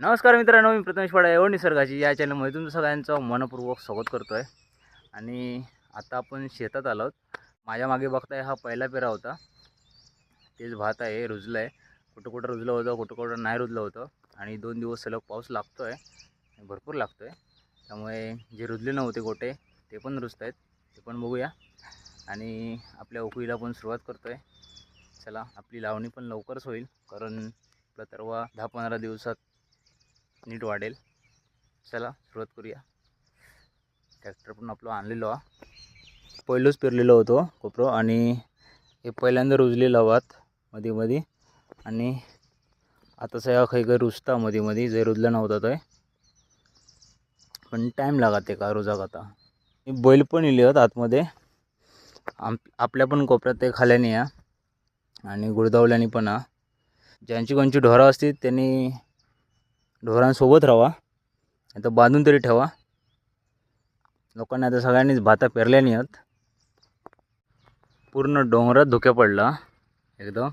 नमस्कार मित्रांनो मी प्रथमेश पाडा एवढ निसर्गाची. या चॅनलमध्ये तुमचं सगळ्यांचं मनपूर्वक स्वागत करतो आहे आणि आता आपण शेतात आलो माझ्या मागे बघताय हा पहिला पेरा होता. तेच भात आहे रुजलं आहे कुठं कुठं रुजलं होतं कुठं कुठं नाही रुजलं होतं. आणि दोन दिवस सलग पाऊस लागतो आहे भरपूर लागतो आहे त्यामुळे जे रुजले नव्हते गोटे ते पण रुजत आहेत ते पण बघूया. आणि आपल्या उकळीला पण सुरुवात करतो आहे चला आपली लावणी पण लवकरच होईल. कारण आपला तरवा दहा पंधरा दिवसात नीट वाढेल. चला सुरुवात करूया. ट्रॅक्टर पण आपलं आणलेलो पहिलंच पेरलेलो होतो कोपरो. आणि हे पहिल्यांदा रुजलेलं हवात मध्ये मध्ये आणि आता सगळा काही काही रुजता मध्ये मध्ये जे रुजला नव्हता ते पण टाईम लागत ते का रुजाक आता. बैल पण इले आहेत आतमध्ये. आम आपल्या पण कोपऱ्यात ते खाल्याने या आणि गुडदावल्याने पण हा. ज्यांची कोणची ढोरं असतील त्यांनी ढोरांसोबत राहा आता बांधून तरी ठेवा. लोकांना आता सगळ्यांनीच भाता पेरल्या नाही आहेत. पूर्ण डोंगरात धुक्या पडला. एकदम.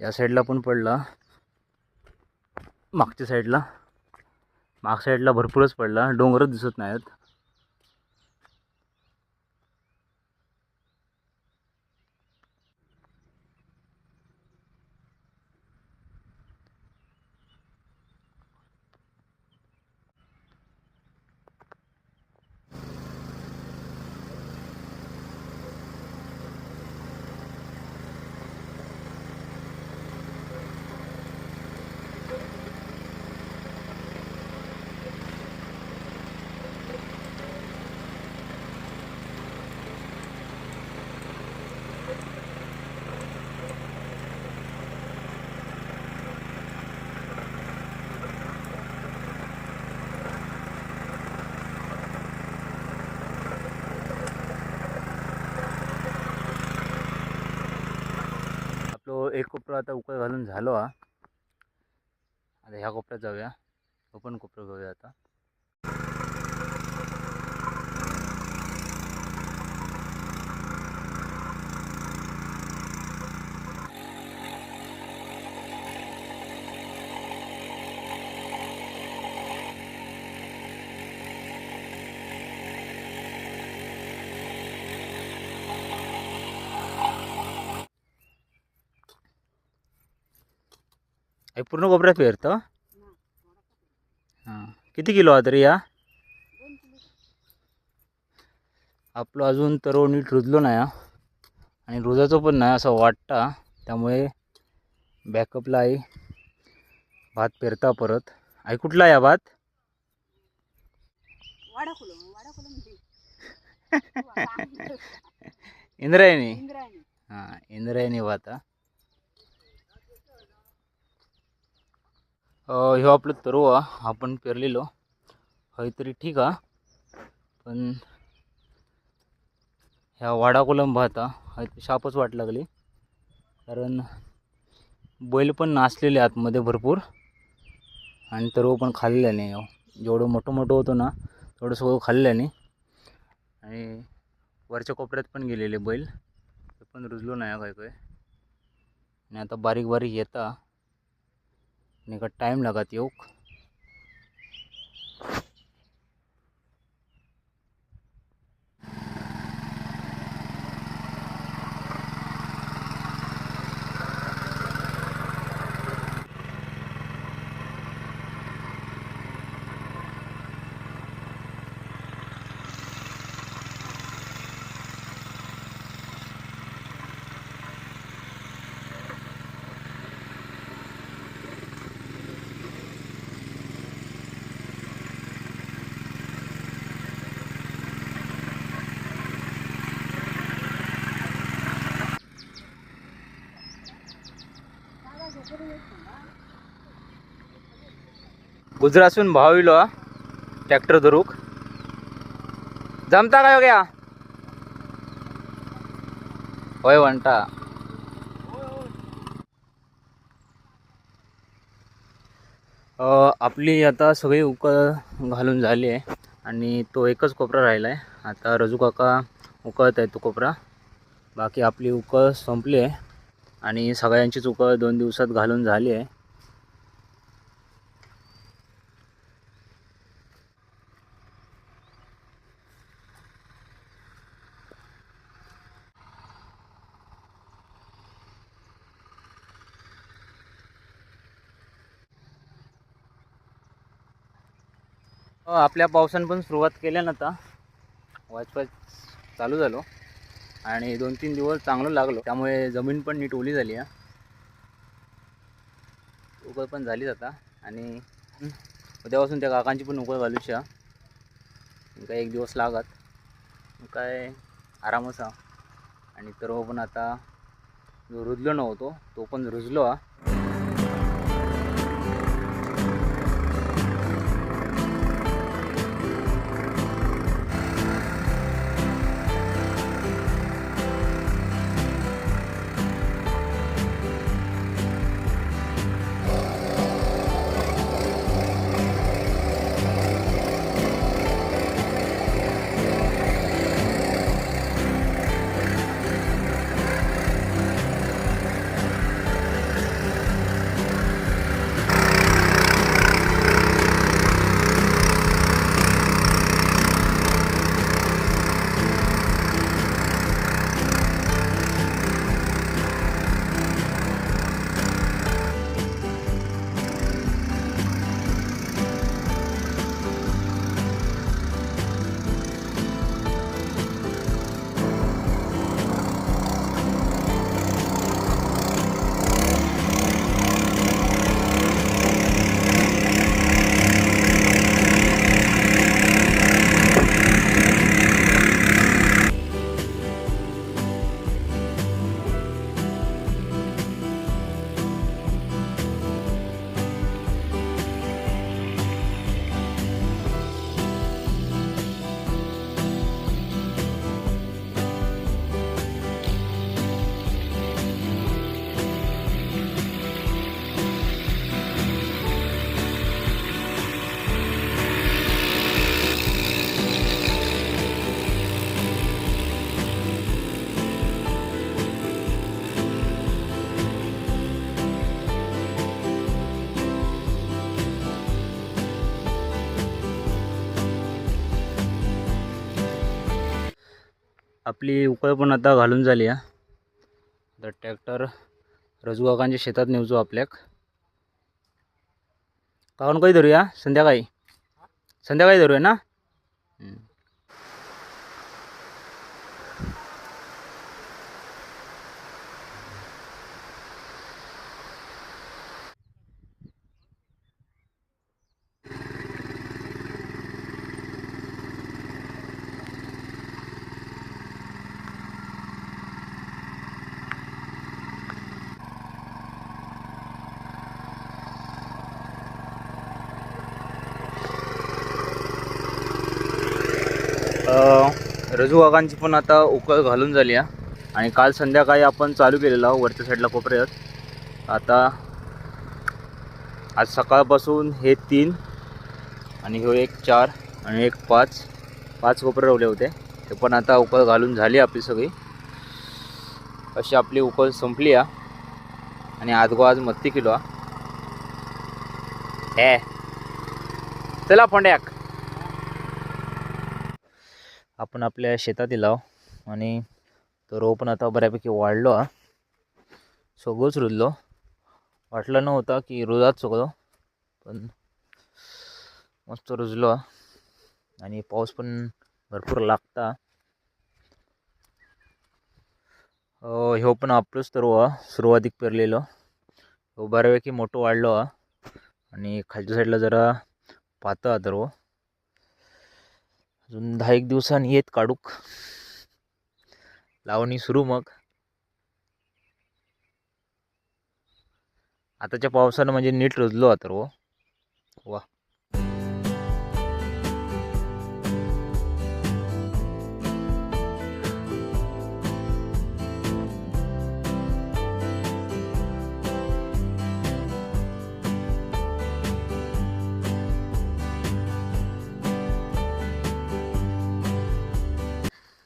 या साईडला पण पडला. मागच्या साईडला मागच्या साईडला भरपूरच पडला. डोंगरच दिसत नाहीत. एक कोपरा आता उकळ घालून झालो हा. आता ह्या कोपऱ्यात जाऊया. ओपन पण घेऊया आता. हे पूर्ण कोपऱ्यात पेरतं? हां. किती किलो हा तरी या? आपलं अजून तर नीट रुजलो नाही हा. आणि रुजाचं पण नाही असं वाटता त्यामुळे बॅकअपला आहे भात पेरता परत. आई कुठला आहे भात? इंद्रायणी. हां इंद्रायणी भात हा अं, ह्यो आपलं तरवा आपण पेरलेलो. हय तरी ठीक हा. पण ह्या वाडा कोलम हय शापच वाट लागली. कारण बैल पण नाचलेले आतमध्ये भरपूर. आणि तरव पण खाल्ल्याने ह्यो. हो. जेवढं मोठं मोठं होतं ना तेवढं सगळं खाल्ल्याने आणि वरच्या कोपऱ्यात पण गेलेले बैल. ते पण रुजलो नाही हो, काय काय. आणि आता बारीक बारीक येता. आणि का टाईम लागत येऊक गुजरातून भाव इलो हा. ट्रॅक्टर धरूक. जमता काय हो गया? होय म्हणता आपली आता सगळी उक घालून झाली आहे आणि तो एकच कोपरा राहिला आहे आता रजू काका उकळत आहे तो कोपरा. बाकी आपली उकळ संपली आहे आणि सगळ्यांचीच उकळ दोन दिवसात घालून झाली आहे. आपल्या पावसानं पण सुरुवात केल्या ना आता. वाचपाच चालू झालो. आणि दोन तीन दिवस चांगलं लागलो. त्यामुळे जमीन पण नीट ओली झाली आहे. उकळ पण झालीच आता. आणि उद्यापासून त्या काकांची पण उकळ घालूच्या काय एक दिवस लागत. काय आरामच हा आणि तर हो पण आता जो रुजलो नव्हतो तो पण रुजलो हा. आपली उकळ पण आता घालून झाली आहे तर ट्रॅक्टर रजूकाकांच्या शेतात नेवचो आपल्याक. काकांना काही धरूया? संध्याकाळी. संध्याकाळी धरूया ना? रजू वाघांची पण आता उकळ घालून झाली आहे. आणि काल संध्याकाळी आपण चालू केलेलं आहोत वरच्या साईडला कोपऱ्यात. आता आज सकाळपासून हे तीन आणि हे एक चार आणि एक पाच पाच कोपरे रवले होते. ते पण आता उकळ घालून झाली आपली सगळी. अशी आपली उकळ संपली आहे. आणि आजगो आज मत्ती किलो हा. चला फोंड्याक आपण आपल्या शेतात दिला आणि तो रोव पण आता बऱ्यापैकी वाढलो हा. सगळंच रुजलो. वाटलं नव्हता की रुजात सगळं पण मस्त रुजलो आणि पाऊस पण भरपूर लागता. ह्यो पण आपलोच तर हा सुरुवातीक पेरलेलो. ह्यो बऱ्यापैकी मोठं वाढलो हा. आणि खालच्या साईडला जरा पातळ तर हो. अजून दहा एक दिवसांनी येत काढूक लावणी सुरू मग. आताच्या पावसानं म्हणजे नीट रुजलो आता हो वा.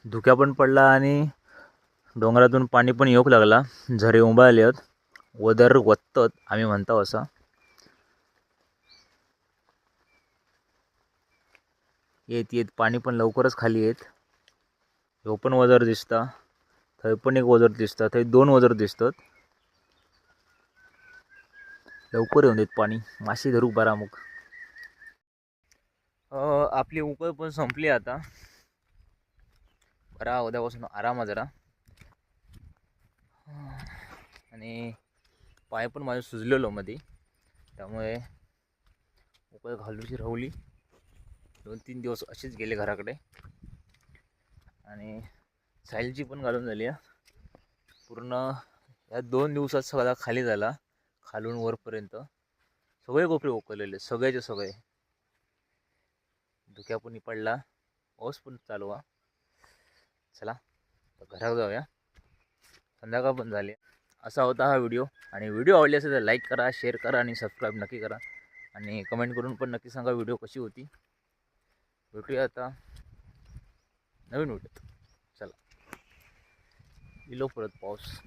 धुक्या पण पडला आणि डोंगरातून पाणी पण येऊक लागला. झरे उंबाळले आहेत. वदर वत्तत आम्ही म्हणतो असं. येत येत पाणी पण लवकरच खाली येत. ह्यो पण वजर दिसता. थंय पण एक वजर दिसता. थंय दोन वजर दिसतात. लवकर येऊन देत पाणी. माशी धरू बरा मग आपली उकळ पण संपली आता. बरा उद्यापासून आराम आहे जरा. आणि पाय पण माझं सुजलेलो मध्ये त्यामुळे उकळ घालूची राहुली. दोन तीन दिवस असेच गेले घराकडे. आणि साईलची पण घालून झाली आहे पूर्ण या दोन दिवसात सगळा खाली झाला खालून वरपर्यंत. सगळे कोपरे उकळलेले सगळेचे सगळे. धुक्या पण पडला पाऊस पण चालू आहे. चला आता घरात जाऊया. संध्याकाळ पण झाली. असा होता हा व्हिडिओ. आणि व्हिडिओ आवडली असेल तर लाईक करा शेअर करा आणि सबस्क्राईब नक्की करा. आणि कमेंट करून पण नक्की सांगा व्हिडिओ कशी होती. भेटूया आता. नवीन व्हिडिओ. चला. इलो परत पाऊस.